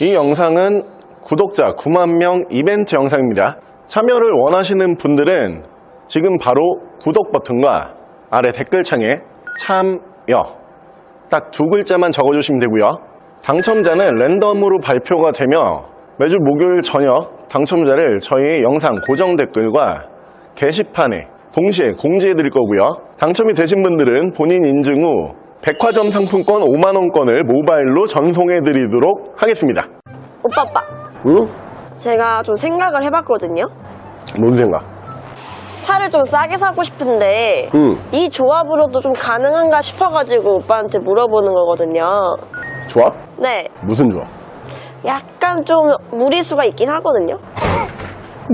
이 영상은 구독자 9만 명 이벤트 영상입니다. 참여를 원하시는 분들은 지금 바로 구독 버튼과 아래 댓글창에 참여 딱 두 글자만 적어주시면 되고요. 당첨자는 랜덤으로 발표가 되며 매주 목요일 저녁 당첨자를 저희 영상 고정 댓글과 게시판에 동시에 공지해 드릴 거고요. 당첨이 되신 분들은 본인 인증 후 백화점 상품권 5만원권을 모바일로 전송해 드리도록 하겠습니다. 오빠 오빠 응? 제가 좀 생각을 해봤거든요 뭔 생각? 차를 좀 싸게 사고 싶은데 응. 이 조합으로도 좀 가능한가 싶어가지고 오빠한테 물어보는 거거든요 좋아? 네 무슨 좋아? 약간 좀 무리수가 있긴 하거든요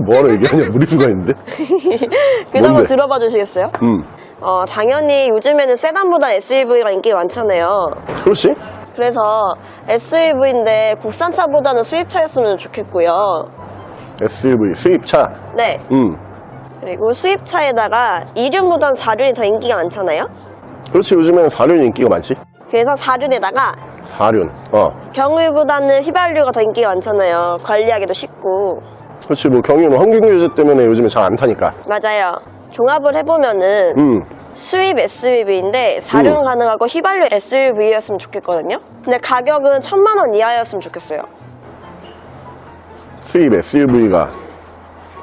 뭐하러 얘기하냐? 무리수가 있는데? 한번 뭔데? 들어봐 주시겠어요? 응. 어, 당연히 요즘에는 세단보다 SUV가 인기가 많잖아요 그렇지? 그래서 SUV인데 국산차보다는 수입차였으면 좋겠고요 SUV, 수입차. 네 응. 그리고 수입차에다가 2륜보다는 4륜이 더 인기가 많잖아요 그렇지, 요즘에는 4륜 인기가 많지? 그래서 4륜에다가 4륜. 어. 경유보다는 휘발유가 더 인기가 많잖아요. 관리하기도 쉽고. 그렇지, 뭐 경유는 환경유제 때문에 요즘에 잘 안 타니까. 맞아요. 종합을 해보면은 응. 수입 SUV인데 4륜 음. 가능하고 휘발유 SUV였으면 좋겠거든요. 근데 가격은 천만 원 이하였으면 좋겠어요. 수입 SUV가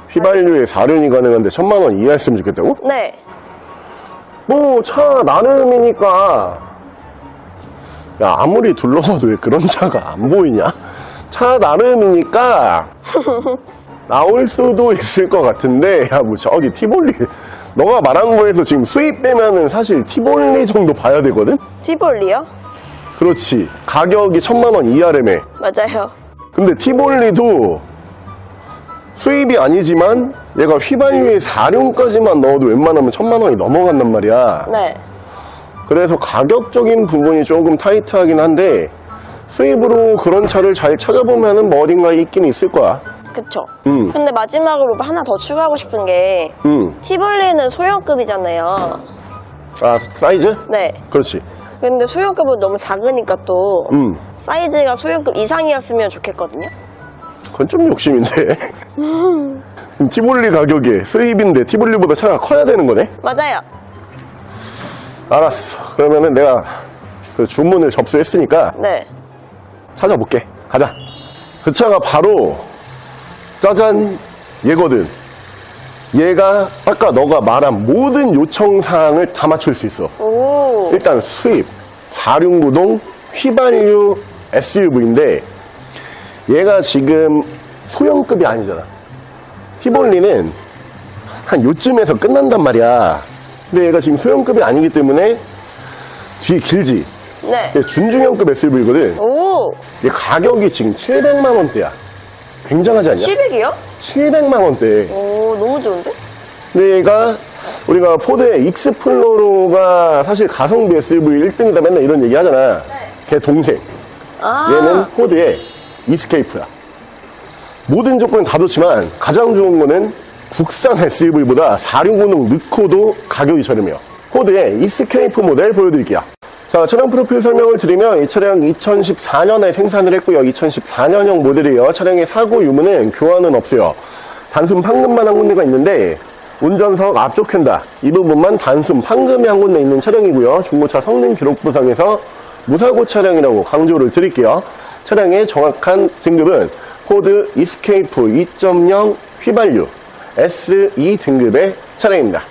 휘발유에 4륜이 가능한데 천만 원 이하였으면 좋겠다고? 네. 뭐 차 나름이니까 야 아무리 둘러봐도 왜 그런 차가 안 보이냐? 차 나름이니까 나올 수도 있을 것 같은데 야 뭐 저기 티볼리 너가 말한 거에서 지금 수입 빼면은 사실 티볼리 정도 봐야 되거든? 티볼리요? 그렇지 가격이 천만 원 이하래매 맞아요. 근데 티볼리도 수입이 아니지만 얘가 휘발유에 4륜까지만 넣어도 웬만하면 천만 원이 넘어간단 말이야 네. 그래서 가격적인 부분이 조금 타이트하긴 한데 수입으로 그런 차를 잘 찾아보면은 뭐 어딘가에 있긴 있을 거야. 그쵸. 응, 근데 마지막으로 하나 더 추가하고 싶은 게 응. 티볼리는 소형급이잖아요. 아 사이즈? 네. 그렇지. 근데 소형급은 너무 작으니까 또 응. 사이즈가 소형급 이상이었으면 좋겠거든요. 그건 좀 욕심인데. 티볼리 가격에 수입인데 티볼리보다 차가 커야 되는 거네? 맞아요. 알았어. 그러면은 내가 그 주문을 접수했으니까 네. 찾아볼게. 가자. 그 차가 바로 짜잔 얘거든. 얘가 아까 너가 말한 모든 요청사항을 다 맞출 수 있어. 오. 일단 수입 4륜구동 휘발유 SUV인데 얘가 지금 소형급이 아니잖아 티볼리는 한 요쯤에서 끝난단 말이야 근데 얘가 지금 소형급이 아니기 때문에 뒤에 길지 네. 얘 준중형급 SUV거든 오. 얘 가격이 지금 700만 원대야 굉장하지 않냐? 700이요? 700만 원대 오, 너무 좋은데? 근데 얘가 우리가 포드의 익스플로러가 사실 가성비 SUV 1등이다 맨날 이런 얘기 하잖아. 걔 동생. 아. 얘는 포드의 이스케이프야. 모든 조건이 다 좋지만 가장 좋은 거는 국산 SUV보다 460 넣고도 가격이 저렴해요. 포드의 이스케이프 모델 보여드릴게요. 자, 차량 프로필 설명을 드리면 이 차량 2014년에 생산을 했고요. 2014년형 모델이에요. 차량의 사고 유무는 교환은 없어요. 단순 판금만 한 군데가 있는데 운전석 앞쪽 휀다 이 부분만 단순 판금이 한 군데 있는 차량이고요. 중고차 성능 기록 부상에서 무사고 차량이라고 강조를 드릴게요. 차량의 정확한 등급은 포드 이스케이프 2.0 휘발유 SE 등급의 차량입니다.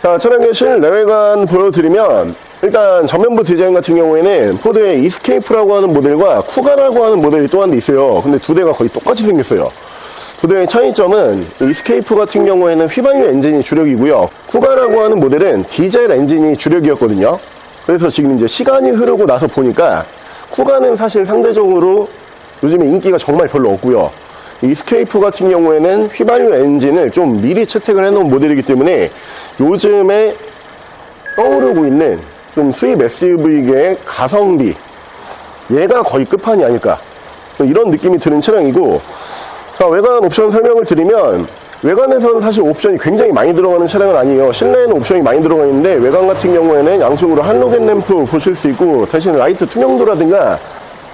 자, 차량의 실내외관 보여드리면 일단 전면부 디자인 같은 경우에는 포드의 이스케이프라고 하는 모델과 쿠가라고 하는 모델이 또 한 대 있어요. 근데 두 대가 거의 똑같이 생겼어요. 두 대의 차이점은 이스케이프 같은 경우에는 휘발유 엔진이 주력이고요. 쿠가라고 하는 모델은 디젤 엔진이 주력이었거든요. 그래서 지금 이제 시간이 흐르고 나서 보니까 쿠가는 사실 상대적으로 요즘에 인기가 정말 별로 없고요. 이 스케이프 같은 경우에는 휘발유 엔진을 좀 미리 채택을 해놓은 모델이기 때문에 요즘에 떠오르고 있는 좀 수입 SUV계의 가성비 얘가 거의 끝판이 아닐까 이런 느낌이 드는 차량이고 자, 외관 옵션 설명을 드리면 외관에서는 사실 옵션이 굉장히 많이 들어가는 차량은 아니에요. 실내에는 옵션이 많이 들어가 있는데 외관 같은 경우에는 양쪽으로 할로겐 램프 보실 수 있고 대신 라이트 투명도라든가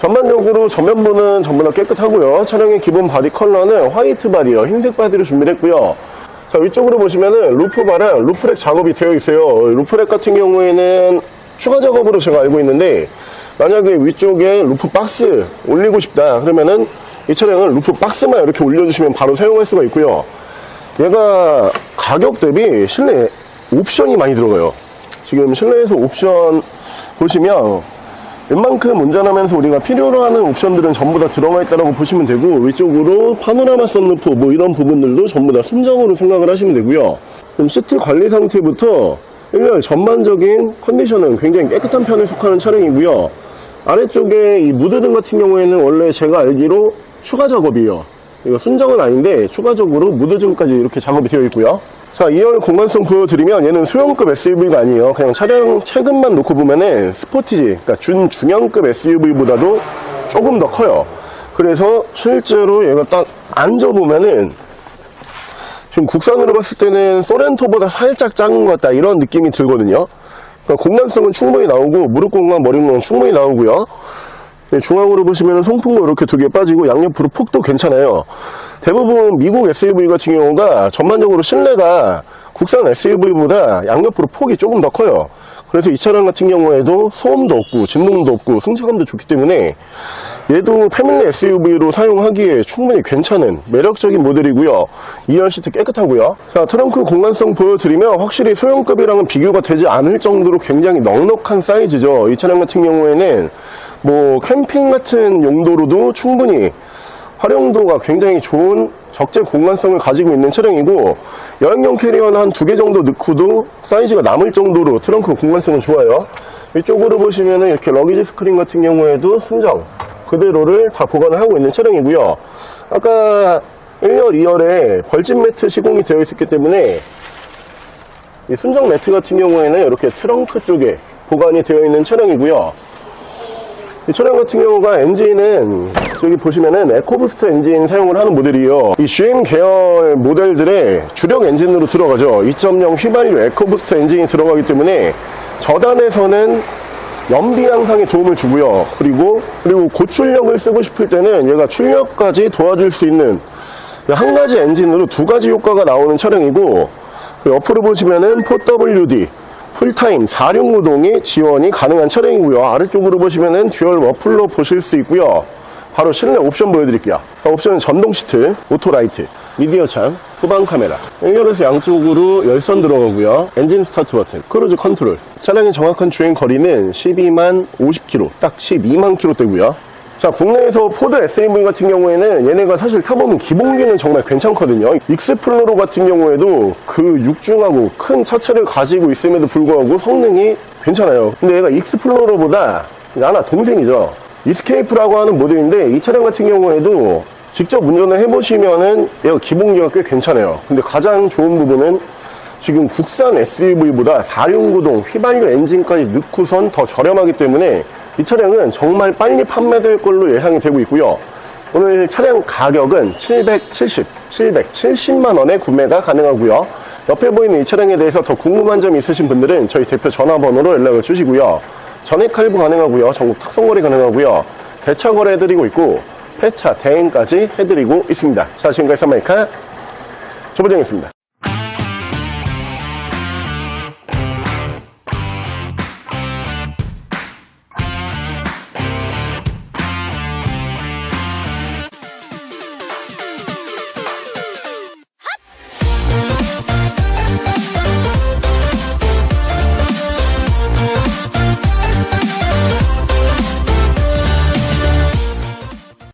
전반적으로 전면부는 전부 다 깨끗하고요. 차량의 기본 바디 컬러는 화이트 바디요. 흰색 바디로 준비를 했고요. 자, 위쪽으로 보시면은 루프바랑 루프렉 작업이 되어 있어요. 루프렉 같은 경우에는 추가 작업으로 제가 알고 있는데 만약에 위쪽에 루프 박스 올리고 싶다 그러면은 이 차량은 루프 박스만 이렇게 올려주시면 바로 사용할 수가 있고요. 얘가 가격 대비 실내 옵션이 많이 들어가요. 지금 실내에서 옵션 보시면 웬만큼 운전하면서 우리가 필요로 하는 옵션들은 전부 다 들어가 있다고 보시면 되고 위쪽으로 파노라마 썬루프 뭐 이런 부분들도 전부 다 순정으로 생각을 하시면 되고요. 그럼 시트 관리 상태부터 일단 전반적인 컨디션은 굉장히 깨끗한 편에 속하는 차량이고요. 아래쪽에 이 무드등 같은 경우에는 원래 제가 알기로 추가 작업이에요. 이거 순정은 아닌데 추가적으로 무드등까지 이렇게 작업이 되어 있고요. 자, 2열 공간성 보여드리면 얘는 소형급 SUV가 아니에요. 그냥 차량 체급만 놓고 보면은 스포티지, 그러니까 준 중형급 SUV보다도 조금 더 커요. 그래서 실제로 얘가 딱 앉아보면은 지금 국산으로 봤을 때는 소렌토보다 살짝 작은 것 같다 이런 느낌이 들거든요. 그러니까 공간성은 충분히 나오고 무릎 공간, 머리 공간 충분히 나오고요. 네, 중앙으로 보시면 송풍구 이렇게 두 개 빠지고 양옆으로 폭도 괜찮아요. 대부분 미국 SUV 같은 경우가 전반적으로 실내가 국산 SUV보다 양옆으로 폭이 조금 더 커요. 그래서 이 차량 같은 경우에도 소음도 없고 진동도 없고 승차감도 좋기 때문에 얘도 패밀리 SUV로 사용하기에 충분히 괜찮은 매력적인 모델이고요. 2열 시트 깨끗하고요. 자, 트렁크 공간성 보여드리면 확실히 소형급이랑은 비교가 되지 않을 정도로 굉장히 넉넉한 사이즈죠. 이 차량 같은 경우에는 뭐 캠핑 같은 용도로도 충분히 활용도가 굉장히 좋은 적재 공간성을 가지고 있는 차량이고 여행용 캐리어는 한 두 개 정도 넣고도 사이즈가 남을 정도로 트렁크 공간성은 좋아요. 이쪽으로 보시면은 이렇게 러기지 스크린 같은 경우에도 순정 그대로를 다 보관을 하고 있는 차량이고요. 아까 1열, 2열에 벌집 매트 시공이 되어 있었기 때문에 이 순정 매트 같은 경우에는 이렇게 트렁크 쪽에 보관이 되어 있는 차량이고요. 이 차량 같은 경우가 엔진은 저기 보시면은 에코부스트 엔진 사용을 하는 모델이에요. 이 GM 계열 모델들의 주력 엔진으로 들어가죠. 2.0 휘발유 에코부스트 엔진이 들어가기 때문에 저단에서는 연비 향상에 도움을 주고요. 그리고 그리고 고출력을 쓰고 싶을 때는 얘가 출력까지 도와줄 수 있는 한 가지 엔진으로 두 가지 효과가 나오는 차량이고 그 옆으로 보시면은 4WD 풀타임 4륜구동이 지원이 가능한 차량이고요. 아래쪽으로 보시면은 듀얼 워플로 보실 수 있고요. 바로 실내 옵션 보여드릴게요. 옵션은 전동 시트, 오토라이트, 미디어 창, 후방 카메라. 연결해서 양쪽으로 열선 들어가고요. 엔진 스타트 버튼, 크루즈 컨트롤. 차량의 정확한 주행 거리는 12만 50km, 딱 12만 km대고요. 자, 국내에서 포드 SUV 같은 경우에는 얘네가 사실 타보면 기본기는 정말 괜찮거든요. 익스플로러 같은 경우에도 그 육중하고 큰 차체를 가지고 있음에도 불구하고 성능이 괜찮아요. 근데 얘가 익스플로러보다 하나 동생이죠. 이스케이프라고 하는 모델인데 이 차량 같은 경우에도 직접 운전을 해보시면은 얘가 기본기가 꽤 괜찮아요. 근데 가장 좋은 부분은 지금 국산 SUV보다 4륜구동 휘발유 엔진까지 넣고선 더 저렴하기 때문에 이 차량은 정말 빨리 판매될 걸로 예상이 되고 있고요. 오늘 차량 가격은 770, 770만 원에 구매가 가능하고요. 옆에 보이는 이 차량에 대해서 더 궁금한 점 있으신 분들은 저희 대표 전화번호로 연락을 주시고요. 전액 할부 가능하고요. 전국 탁송 거래 가능하고요. 대차 거래 해드리고 있고 폐차 대행까지 해드리고 있습니다. 자 지금까지 삼마이카 조보정이었습니다.